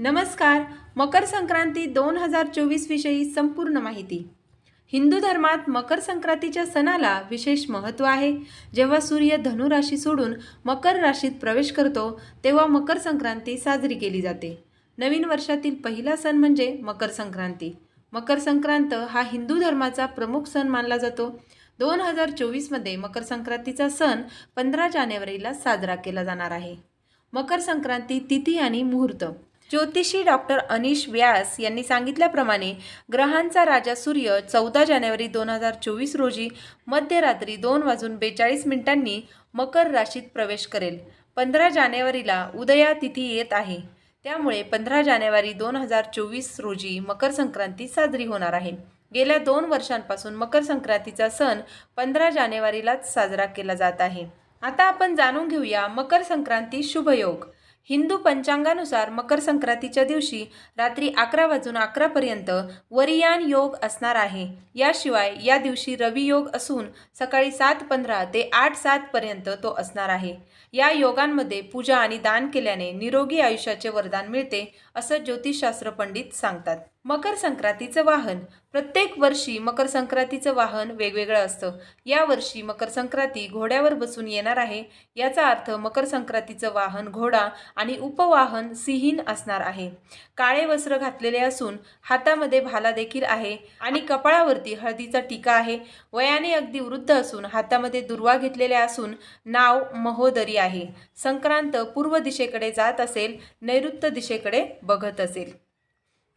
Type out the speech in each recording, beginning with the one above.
नमस्कार. मकर संक्रांती दोन हजार चोवीस विषयी संपूर्ण माहिती. हिंदू धर्मात मकर संक्रांतीच्या सणाला विशेष महत्त्व आहे. जेव्हा सूर्य धनु राशी सोडून मकर राशीत प्रवेश करतो तेव्हा मकर संक्रांती साजरी केली जाते. नवीन वर्षातील पहिला सण म्हणजे मकर संक्रांती. मकर संक्रांत हा हिंदू धर्माचा प्रमुख सण मानला जातो. दोन हजार चोवीसमध्ये मकर संक्रांतीचा सण पंधरा जानेवारीला साजरा केला जाणार आहे. मकर संक्रांती तिथी आणि मुहूर्त. ज्योतिषी डॉक्टर अनिश व्यास यांनी सांगितल्याप्रमाणे ग्रहांचा राजा सूर्य चौदा जानेवारी दोन हजार चोवीस रोजी मध्यरात्री दोन वाजून बेचाळीस मिनिटांनी मकर राशीत प्रवेश करेल. पंधरा जानेवारीला उदया तिथी येत आहे. त्यामुळे पंधरा जानेवारी दोन हजार चोवीस रोजी मकर संक्रांती साजरी होणार आहे. गेल्या दोन वर्षांपासून मकर संक्रांतीचा सण पंधरा जानेवारीलाच साजरा केला जात आहे. आता आपण जाणून घेऊया मकर संक्रांती शुभयोग. हिंदू पंचांगानुसार मकर संक्रांतीच्या दिवशी रात्री अकरा वाजून अकरापर्यंत वरियान योग असणार आहे. याशिवाय या दिवशी रवी योग असून सकाळी सात पंधरा ते आठ सातपर्यंत तो असणार आहे. या योगांमध्ये पूजा आणि दान केल्याने निरोगी आयुष्याचे वरदान मिळते असं ज्योतिषशास्त्र पंडित सांगतात. मकर संक्रांतीचं वाहन. प्रत्येक वर्षी मकर संक्रांतीचं वाहन वेगवेगळं असतं. या वर्षी मकर संक्रांती घोड्यावर बसून येणार आहे. याचा अर्थ मकर संक्रांतीचं वाहन घोडा आणि उपवाहन सिहीन असणार आहे. काळे वस्त्र घातलेले असून हातामध्ये भाला देखील आहे आणि कपाळावरती हळदीचा टीका आहे. वयाने अगदी वृद्ध असून हातामध्ये दुर्वा घेतलेल्या असून नाव महोदरी आहे. संक्रांत पूर्व दिशेकडे जात असेल नैऋत्य दिशेकडे बघत असेल.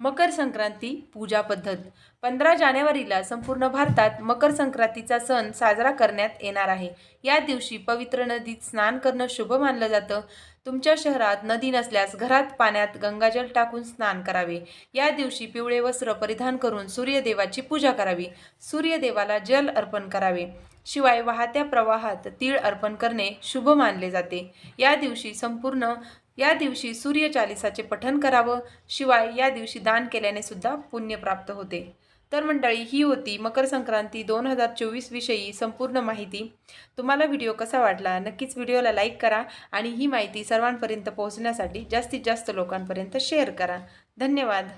मकर संक्रांती पूजा पद्धत. पंधरा जानेवारीला संपूर्ण भारतात मकर संक्रांतीचा सण साजरा करण्यात येणार आहे. या दिवशी पवित्र नदीत स्नान करणं शुभ मानलं जातं. तुमच्या शहरात नदी नसल्यास घरात पाण्यात गंगाजल टाकून स्नान करावे. या दिवशी पिवळे वस्त्र परिधान करून सूर्यदेवाची पूजा करावी. सूर्यदेवाला जल अर्पण करावे. शिवाय वाहत्या प्रवाहात तीळ अर्पण करणे शुभ मानले जाते. या दिवशी संपूर्ण या दिवशी सूर्य चालिसाचे पठन करावं शिवाय या दिवशी दान केल्याने सुद्धा पुण्य प्राप्त होते. तर मंडळी ही होती मकर संक्रांती दोन हजार चोवीस विषयी संपूर्ण माहिती. तुम्हाला व्हिडिओ कसा वाटला नक्कीच व्हिडिओला लाईक करा आणि ही माहिती सर्वांपर्यंत पोहोचण्यासाठी जास्तीत जास्त लोकांपर्यंत शेअर करा. धन्यवाद.